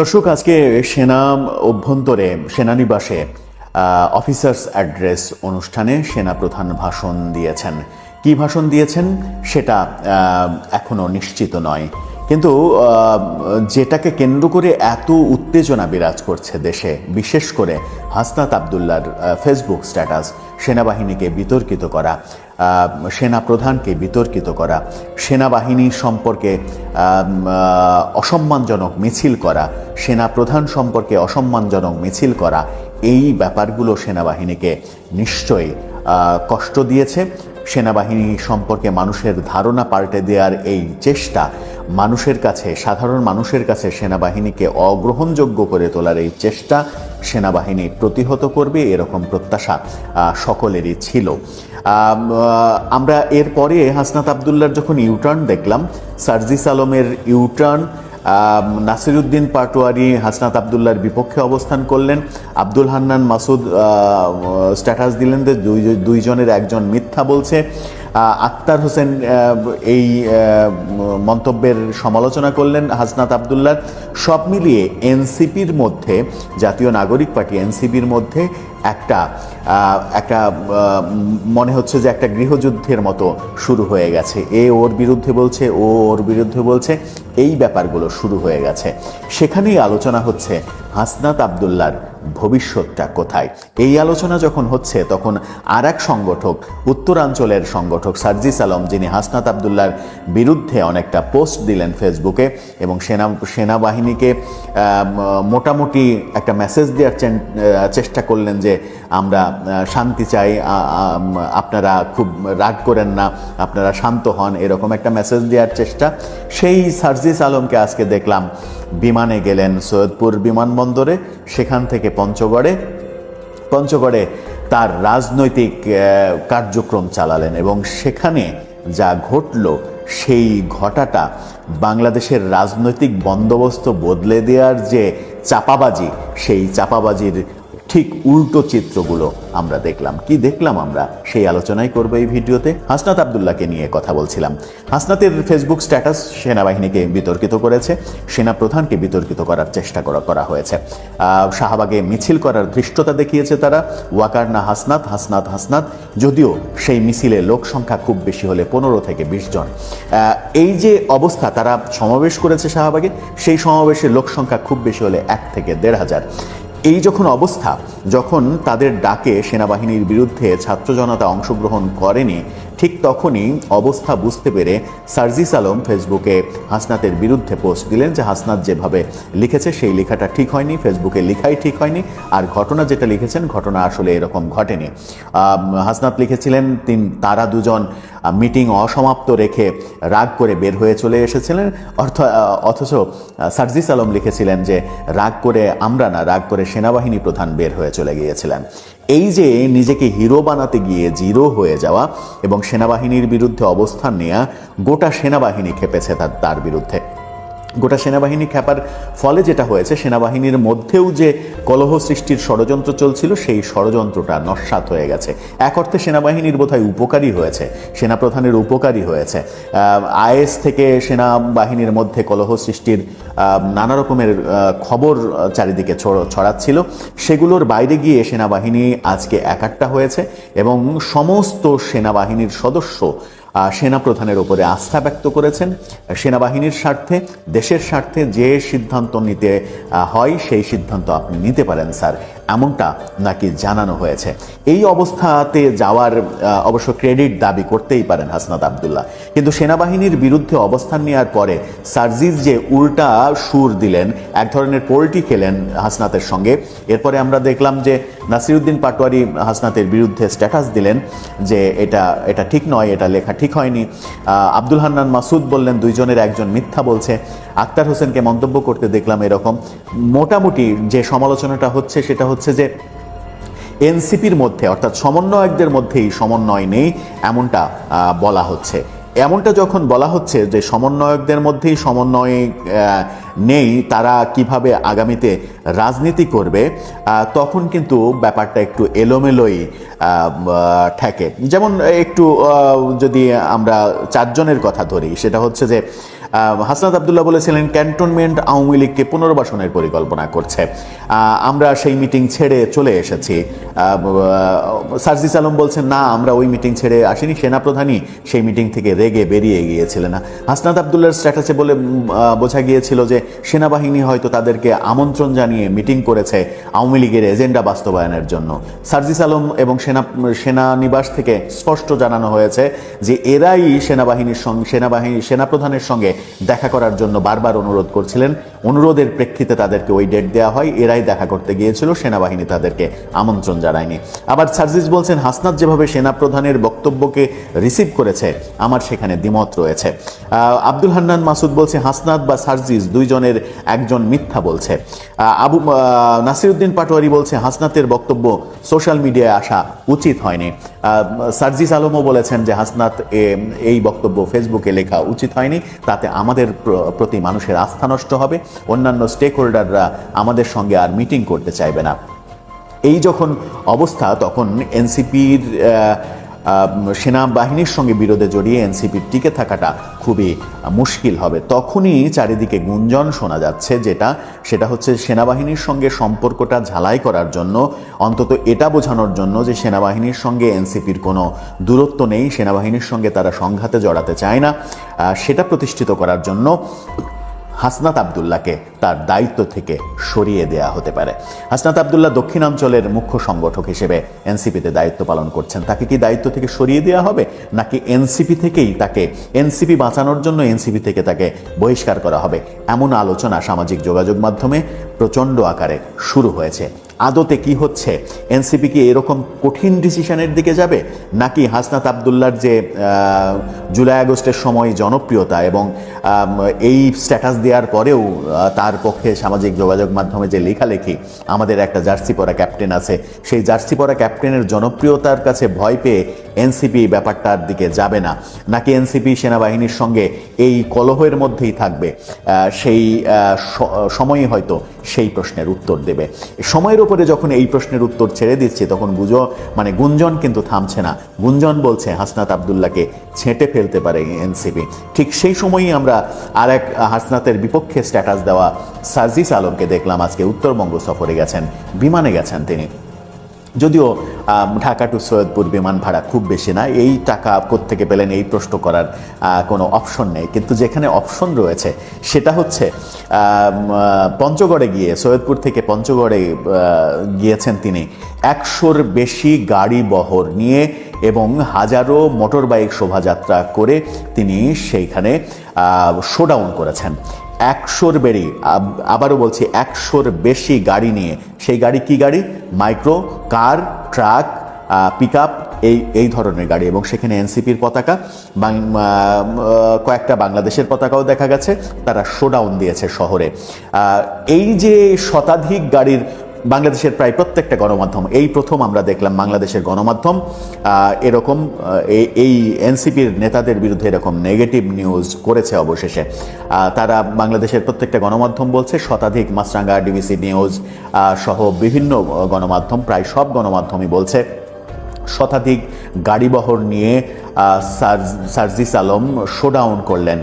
দর্শক, আজকে সেনা অভ্যন্তরে, সেনানিবাসে অফিসার্স অ্যাড্রেস অনুষ্ঠানে সেনা প্রধান ভাষণ দিয়েছেন। কি ভাষণ দিয়েছেন? সেটা এখনও এখনও নিশ্চিত নয়। কিন্তু যেটাকে কেন্দ্র করে এত উত্তেজনা বিরাজ করছে দেশে, বিশেষ করে হাসনাত আবদুল্লার ফেসবুক স্ট্যাটাস সেনাবাহিনীকে বিতর্কিত করা সেনা প্রধানকে বিতর্কিত করা, সেনাবাহিনী সম্পর্কে অসম্মানজনক মিছিল করা সেনা প্রধান সম্পর্কে অসম্মানজনক মিছিল করা, এই ব্যাপারগুলো সেনাবাহিনীকে নিশ্চয়ই কষ্ট দিয়েছে। সেনাবাহিনী সম্পর্কে মানুষের ধারণা পাল্টে দেওয়ার এই চেষ্টা মানুষের কাছে, সাধারণ মানুষের কাছে সেনাবাহিনীকে অগ্রহণযোগ্য করে তোলার এই চেষ্টা সেনাবাহিনী প্রতিহত করবে এরকম প্রত্যাশা সকলেরই ছিল। আমরা এরপরে হাসনাত আবদুল্লার যখন ইউটার্ন দেখলাম, সার্জিস আলমের ইউটার্ন নাসিরুদ্দিন পাটোয়ারি হাসনাত আবদুল্লার বিপক্ষে অবস্থান করলেন। আব্দুল হান্নান মাসুদ স্ট্যাটাস দিলেন যে দুই, দুইজনের একজন মিথ্যা বলছে। আক্তার হোসেন এই মন্তব্যের সমালোচনা করলেন হাসনাত আবদুল্লার সব মিলিয়ে এনসিপির মধ্যে, জাতীয় নাগরিক পার্টি এনসিপির মধ্যে একটা একটা মনে হচ্ছে যে একটা গৃহযুদ্ধের মতো শুরু হয়ে গেছে। এ ওর বিরুদ্ধে বলছে, ও ওর বিরুদ্ধে বলছে, এই ব্যাপারগুলো শুরু হয়ে গেছে। সেখানেই আলোচনা হচ্ছে হাসনাত আবদুল্লার ভবিষ্যৎটা কোথায়? এই আলোচনা যখন হচ্ছে, তখন আর এক সংগঠক, উত্তরাঞ্চলের সংগঠক সার্জিস আলম, যিনি হাসনাত আবদুল্লার বিরুদ্ধে অনেকটা পোস্ট দিলেন ফেসবুকে এবং সেনা, সেনাবাহিনীকে মোটামুটি একটা মেসেজ দেওয়ার চেষ্টা করলেন যে আমরা শান্তি চাই আপনারা খুব রাগ করেন না, আপনারা শান্ত হন, এরকম একটা মেসেজ দেওয়ার চেষ্টা। সেই সার্জিস আলমকে আজকে দেখলাম বিমানে গেলেন সৈয়দপুর বিমানবন্দরে, সেখান থেকে পঞ্চগড়ে। পঞ্চগড়ে তার রাজনৈতিক কার্যক্রম চালালেন এবং সেখানে যা ঘটল সেই ঘটাটা বাংলাদেশের রাজনৈতিক বন্দোবস্ত বদলে দেওয়ার যে চাপাবাজি, সেই চাপাবাজির ঠিক উল্টো চিত্রগুলো আমরা দেখলাম। কি দেখলাম আমরা? সেই আলোচনাই করব এই ভিডিওতে। হাসনাত আবদুল্লাহকে নিয়ে কথা বলছিলাম। হাসনাতের ফেসবুক স্ট্যাটাস সেনাবাহিনীকে বিতর্কিত করেছে। সেনা প্রধানকে বিতর্কিত করার চেষ্টা করা করা হয়েছে। শাহবাগে মিছিল করার ধৃষ্টতা দেখিয়েছে তারা। ওয়াকার না হাসনাত হাসনাত হাসনাত। যদিও সেই মিছিলে লোক সংখ্যা খুব বেশি হলে পনেরো থেকে বিশ জন। এই যে অবস্থা তারা সমাবেশ করেছে শাহবাগে, সেই সমাবেশে লোক সংখ্যা খুব বেশি হলে এক থেকে দেড় হাজার। এই যখন অবস্থা, যখন তাদের ডাকে সেনাবাহিনীর বিরুদ্ধে ছাত্র জনতা অংশগ্রহণ করেনি, ঠিক তখনই অবস্থা বুঝতে পেরে সার্জিস আলম ফেসবুকে হাসনাতের বিরুদ্ধে পোস্ট দিলেন যে হাসনাত যেভাবে লিখেছে, সেই লেখাটা ঠিক হয়নি, ফেসবুকে লেখাই ঠিক হয়নি। আর ঘটনা যেটা লিখেছেন, ঘটনা আসলে এরকম ঘটেনি। হাসনাত লিখেছিলেন, তিন, তারা দুজন মিটিং অসমাপ্ত রেখে রাগ করে বের হয়ে চলে এসেছিলেন। অর্থ অথচ সার্জিস আলম লিখেছিলেন যে, রাগ করে আমরা না, রাগ করে সেনাবাহিনী প্রধান বের হয়ে চলে গিয়েছিলেন। এই যে নিজেকে হিরো বানাতে গিয়ে জিরো হয়ে যাওয়া এবং সেনাবাহিনীর বিরুদ্ধে অবস্থান নেওয়া গোটা সেনাবাহিনী খেপেছে তার বিরুদ্ধে। গোটা সেনাবাহিনী খেপার ফলে যেটা হয়েছে, সেনাবাহিনীর মধ্যেও যে কলহ সৃষ্টির ষড়যন্ত্র চলছিল, সেই ষড়যন্ত্রটা নস্বাত হয়ে গেছে। এক অর্থে সেনাবাহিনীর বোধহয় উপকারী হয়েছে, সেনাপ্রধানের উপকারী হয়েছে। আইএস থেকে সেনাবাহিনীর মধ্যে কলহ সৃষ্টির নানা রকমের খবর চারিদিকে ছড়- ছড়াচ্ছিল। সেগুলোর বাইরে গিয়ে সেনাবাহিনী আজকে একাট্টা হয়েছে এবং সমস্ত সেনাবাহিনীর সদস্য সেনাপ্রধানের ওপরে আস্থা ব্যক্ত করেছেন। সেনাবাহিনীর স্বার্থে, দেশের স্বার্থে যে সিদ্ধান্ত নিতে হয় সেই সিদ্ধান্ত আপনি নিতে পারেন, স্যার। এমনটা নাকি জানানো হয়েছে। এই অবস্থাতে যাওয়ার অবশ্য ক্রেডিট দাবি করতেই পারেন হাসনাত আবদুল্লাহ। কিন্তু সেনাবাহিনীর বিরুদ্ধে অবস্থান নেওয়ার পরে সার্জিস যে উল্টা সুর দিলেন, এক ধরনের পোল্টি খেলেন হাসনাতের সঙ্গে। এরপরে আমরা দেখলাম যে নাসিরুদ্দিন পাটোয়ারি হাসনাতের বিরুদ্ধে স্ট্যাটাস দিলেন যে এটা এটা ঠিক নয়, এটা লেখা ঠিক হয়নি। আব্দুল হান্নান মাসুদ বললেন, দুইজনের একজন মিথ্যা বলছে। আক্তার হোসেনকে মন্তব্য করতে দেখলাম এরকম। মোটামুটি যে সমালোচনাটা হচ্ছে সেটা হচ্ছে যে এনসিপির মধ্যে, অর্থাৎ সমন্বয়কদের মধ্যেই সমন্বয় নেই এমনটা বলা হচ্ছে। এমনটা যখন বলা হচ্ছে যে সমন্বয়কদের মধ্যেই সমন্বয় নেই, তারা কীভাবে আগামীতে রাজনীতি করবে তখন কিন্তু ব্যাপারটা একটু এলোমেলোই ঠেকে। যেমন একটু যদি আমরা চারজনের কথা ধরি, সেটা হচ্ছে যে হাসনাত আবদুল্লাহ বলেছিলেন, ক্যান্টনমেন্ট আওয়ামী লীগকে পুনর্বাসনের পরিকল্পনা করছে। আমরা সেই মিটিং ছেড়ে চলে এসেছি। সার্জিস আলম বলছেন, না, আমরা ওই মিটিং ছেড়ে আসিনি। সেনাপ্রধানই সেই মিটিং থেকে রেগে বেরিয়ে গিয়েছিলেন। হাসনাত আবদুল্লাহর স্ট্র্যাটাসে বলে বোঝা গিয়েছিল যে সেনাবাহিনী হয়তো তাদেরকে আমন্ত্রণ জানিয়ে মিটিং করেছে আওয়ামী লীগের এজেন্ডা বাস্তবায়নের জন্য। সার্জিস আলম এবং সেনা, সেনানিবাস থেকে স্পষ্ট জানানো হয়েছে যে এরাই সেনাবাহিনীর সঙ্গে, সেনাবাহিনী, সেনাপ্রধানের সঙ্গে দেখা করার জন্য বারবার অনুরোধ করছিলেন। অনুরোধের প্রেক্ষিতে তাদেরকে ওই ডেট দেওয়া হয়। এরাই দেখা করতে গিয়েছিল, সেনাবাহিনী তাদেরকে আমন্ত্রণ জানায়নি। আবার সার্জিস বলছেন, হাসনাত যেভাবে সেনাপ্রধানের বক্তব্যকে রিসিভ করেছে, আমার সেখানে দ্বিমত রয়েছে। আব্দুল হান্নান মাসুদ বলছে, হাসনাত বা সার্জিস দুইজনের একজন মিথ্যা বলছে। আবু নাসিরুদ্দিন পাটোয়ারি বলছে, হাসনাতের বক্তব্য সোশ্যাল মিডিয়ায় আসা উচিত হয়নি। সার্জিস আলমও বলেছেন যে, হাসনাত এই বক্তব্য ফেসবুকে লেখা উচিত হয়নি, তাতে আমাদের প্রতি মানুষের আস্থা নষ্ট হবে। অন্যান্য স্টেক হোল্ডাররা আমাদের সঙ্গে আর মিটিং করতে চাইবে না। এই যখন অবস্থা, তখন এনসিপির সেনাবাহিনীর সঙ্গে বিরোধে জড়িয়ে এনসিপির টিকে থাকাটা খুবই মুশকিল হবে। তখনই চারিদিকে গুঞ্জন শোনা যাচ্ছে, যেটা, সেটা হচ্ছে সেনাবাহিনীর সঙ্গে সম্পর্কটা ঝালাই করার জন্য, অন্তত এটা বোঝানোর জন্য যে সেনাবাহিনীর সঙ্গে এনসিপির কোনো দূরত্ব নেই, সেনাবাহিনীর সঙ্গে তারা সংঘাতে জড়াতে চায় না। সেটা প্রতিষ্ঠিত করার জন্য হাসনাত আবদুল্লাকে তার দায়িত্ব থেকে সরিয়ে দেয়া হতে পারে। হাসনাত আবদুল্লাহ দক্ষিণাঞ্চলের মুখ্য সংগঠক হিসেবে এনসিপিতে দায়িত্ব পালন করছেন। তাকে কি দায়িত্ব থেকে সরিয়ে দেওয়া হবে, নাকি এনসিপি থেকেই তাকে, এনসিপি বাঁচানোর জন্য এনসিপি থেকে তাকে বহিষ্কার করা হবে? এমন আলোচনা সামাজিক যোগাযোগ মাধ্যমে প্রচণ্ড আকারে শুরু হয়েছে। আদতে কি হচ্ছে? এনসিপি কি এরকম কঠিন ডিসিশনের দিকে যাবে? নাকি হাসনাত আবদুল্লার যে জুলাই আগস্টের সময় জনপ্রিয়তা এবং এই স্ট্যাটাস দেওয়ার পরেও তার পক্ষে সামাজিক যোগাযোগ মাধ্যমে যে লেখালেখি, আমাদের একটা জার্সি পরা ক্যাপ্টেন আছে। সেই জার্সি পরা ক্যাপ্টেনের জনপ্রিয়তার কাছে ভয় পেয়ে এনসিপি ব্যাপারটার দিকে যাবে না। নাকি এনসিপি সেনাবাহিনীর সঙ্গে এই কলহের মধ্যেই থাকবে? সেই সময়ই হয়তো সেই প্রশ্নের উত্তর দেবে। সময়ের উপরে যখন এই প্রশ্নের উত্তর ছেড়ে দিচ্ছে, তখন গুজো মানে গুঞ্জন কিন্তু থামছে না। গুঞ্জন বলছে, হাসনাত আবদুল্লাহকে ছেঁটে ফেলতে পারে এনসিপি। ঠিক সেই সময়ই আমরা আর এক হাসনাতের বিপক্ষে স্ট্যাটাস দেওয়া সার্জিস আলমকে দেখলাম আজকে উত্তরবঙ্গ সফরে গেছেন। বিমানে গেছেন তিনি। যদিও ঢাকা টু সৈয়দপুর বিমান ভাড়া খুব বেশি না, এই টাকা কোত্থেকে পেলেন এই প্রশ্ন করার কোনো অপশন নেই। কিন্তু যেখানে অপশন রয়েছে, সেটা হচ্ছে পঞ্চগড়ে গিয়ে, সৈয়দপুর থেকে পঞ্চগড়ে গিয়েছেন তিনি একশোর বেশি গাড়ি বহর নিয়ে এবং হাজারো মোটর বাইক শোভাযাত্রা করে তিনি সেইখানে শোডাউন করেছেন। একশোর বেড়ে আবারও বলছি, একশোর বেশি গাড়ি নিয়ে। সেই গাড়ি কি গাড়ি? Micro, car, truck pick up এই এই ধরনের গাড়ি। এবং সেখানে এনসিপির পতাকা কয়েকটা বাংলাদেশের পতাকাও দেখা গেছে। তারা শোডাউন দিয়েছে শহরে। এই যে শতাধিক গাড়ির বাংলাদেশের প্রায় প্রত্যেকটা গণমাধ্যম, এই প্রথম আমরা দেখলাম বাংলাদেশের গণমাধ্যম এরকম এই- এনসিপির নেতাদের বিরুদ্ধে এরকম নেগেটিভ নিউজ করেছে অবশেষে। তারা বাংলাদেশের প্রত্যেকটা গণমাধ্যম বলছে, শতাধিক মাছরাঙ্গা ডিবিসি নিউজ সহ বিভিন্ন গণমাধ্যম, প্রায় সব গণমাধ্যমই বলছে, শতাধিক গাড়িবহর নিয়ে সার্জিস আলম শোডাউন করলেন।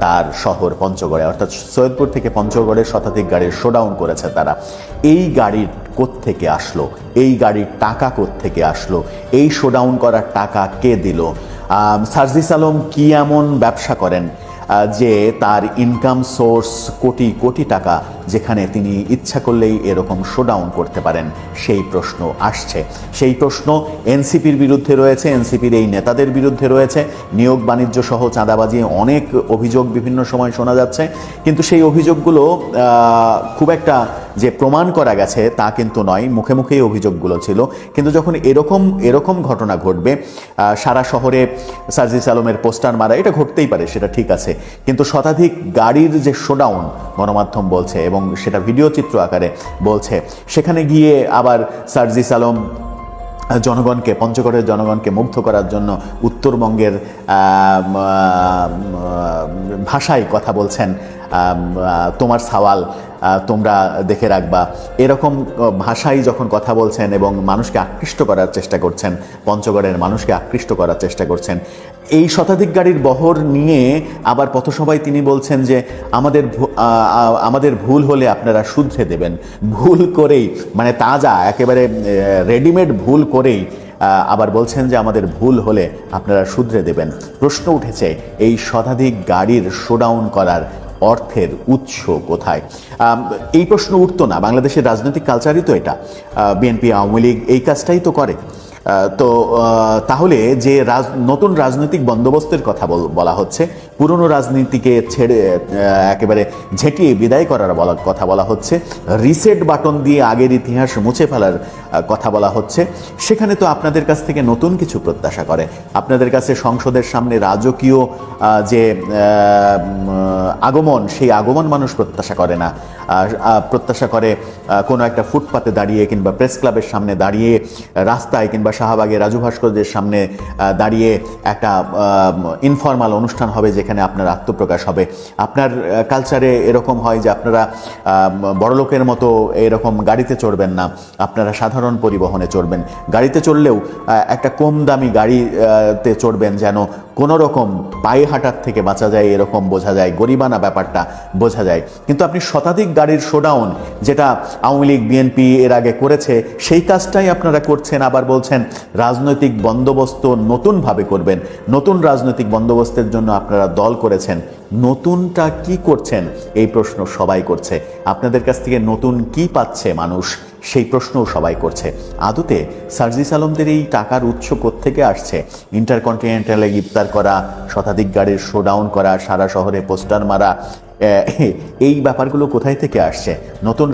তার শহর পঞ্চগড়ে, অর্থাৎ সৈয়দপুর থেকে পঞ্চগড়ে শতাধিক গাড়ির শোডাউন করেছে তারা। এই গাড়ির থেকে আসলো? এই গাড়ির টাকা থেকে আসলো? এই শোডাউন করার টাকা কে দিল? সার্জিস আলম কি এমন ব্যবসা করেন? যে তার ইনকাম সোর্স কোটি কোটি টাকা যেখানে তিনি ইচ্ছা করলেই এরকম শোডাউন করতে পারেন, সেই প্রশ্ন আসছে। সেই প্রশ্ন এনসিপির বিরুদ্ধে রয়েছে, এনসিপির এই নেতাদের বিরুদ্ধে রয়েছে। নিয়োগ বাণিজ্য সহ চাঁদাবাজি অনেক অভিযোগ বিভিন্ন সময় শোনা যাচ্ছে। কিন্তু সেই অভিযোগগুলো খুব একটা যে প্রমাণ করা গেছে তা কিন্তু নয়, মুখে মুখেই অভিযোগগুলো ছিল। কিন্তু যখন এরকম এরকম ঘটনা ঘটবে সারা শহরে সার্জিস আলমের পোস্টার মারা, এটা ঘটতেই পারে, সেটা ঠিক আছে। কিন্তু শতাধিক গাড়ির যে শোডাউন গণমাধ্যম বলছে এবং সেটা ভিডিও চিত্র আকারে বলছে, সেখানে গিয়ে আবার সার্জিস আলম জনগণকে, পঞ্চগড়ের জনগণকে মুগ্ধ করার জন্য উত্তরবঙ্গের ভাষায় কথা বলছেন তোমার সওয়াল তোমরা দেখে রাখবা। এরকম ভাষায় যখন কথা বলছেন এবং মানুষকে আকৃষ্ট করার চেষ্টা করছেন, পঞ্চগড়ের মানুষকে আকৃষ্ট করার চেষ্টা করছেন, এই শতাধিক গাড়ির বহর নিয়ে আবার পথসভায় তিনি বলছেন যে, আমাদের আমাদের ভুল হলে আপনারা শুধরে দেবেন। ভুল করেই মানে তাজা, একেবারে রেডিমেড ভুল করেই আবার বলছেন যে, আমাদের ভুল হলে আপনারা শুধরে দেবেন। প্রশ্ন উঠেছে, এই শতাধিক গাড়ির শোডাউন করার অর্থের উৎস কোথায়? এই প্রশ্ন উঠতো না। বাংলাদেশের রাজনৈতিক কালচারই তো এটা। বিএনপি আওয়ামী লীগ, এই কাজটাই তো করে। তো তাহলে যে রাজ, নতুন রাজনৈতিক বন্দোবস্তের কথা বলা হচ্ছে, পুরনো রাজনীতিকে ছেড়ে একেবারে ঝেঁটিয়ে বিদায় করার বলা, কথা বলা হচ্ছে রিসেট বাটন দিয়ে আগের ইতিহাস মুছে ফেলার কথা বলা হচ্ছে, সেখানে তো আপনাদের কাছ থেকে নতুন কিছু প্রত্যাশা করে। আপনাদের কাছে সংসদের সামনে রাজকীয় যে আগমন, সেই আগমন মানুষ প্রত্যাশা করে না। প্রত্যাশা করে কোনো একটা ফুটপাতে দাঁড়িয়ে কিংবা প্রেস ক্লাবের সামনে দাঁড়িয়ে, রাস্তায় কিংবা শাহবাগে রাজু ভাস্করদের সামনে দাঁড়িয়ে একটা ইনফর্মাল অনুষ্ঠান হবে যেখানে আপনার আত্মপ্রকাশ হবে। আপনার কালচারে এরকম হয় যে আপনারা বড়লোকের মতো এরকম গাড়িতে চড়বেন না। আপনারা সাধারণ পরিবহনে চড়বেন। গাড়িতে চড়লেও একটা কম দামি গাড়িতে চড়বেন যেন কোনো রকম পায়ে হাঁটার থেকে বাঁচা যায়, এরকম বোঝা যায়, গরিবানা ব্যাপারটা বোঝা যায়। কিন্তু আপনি শতাধিক গাড়ির শোডাউন যেটা আওয়ামী লীগ বিএনপি এর আগে করেছে, সেই কাজটাই আপনারা করছেন, আবার বলছেন রাজনৈতিক বন্দোবস্ত নতুনভাবে করবেন। নতুন রাজনৈতিক বন্দোবস্তের জন্য আপনারা দল করেছেন। নতুনটা কি করছেন? এই প্রশ্ন সবাই করছে। আপনাদের কাছ থেকে নতুন কি পাচ্ছে মানুষ? সেই প্রশ্নও সবাই করছে। আদতে সার্জিস আলমদের এই টাকার উৎস থেকে আসছে? ইন্টারকন্টিনেন্টালে ইফতার করা, শতাধিক গাড়ির শোডাউন করা, সারা শহরে পোস্টার মারা এই ব্যাপারগুলো কোথায় থেকে আসছে? নতুন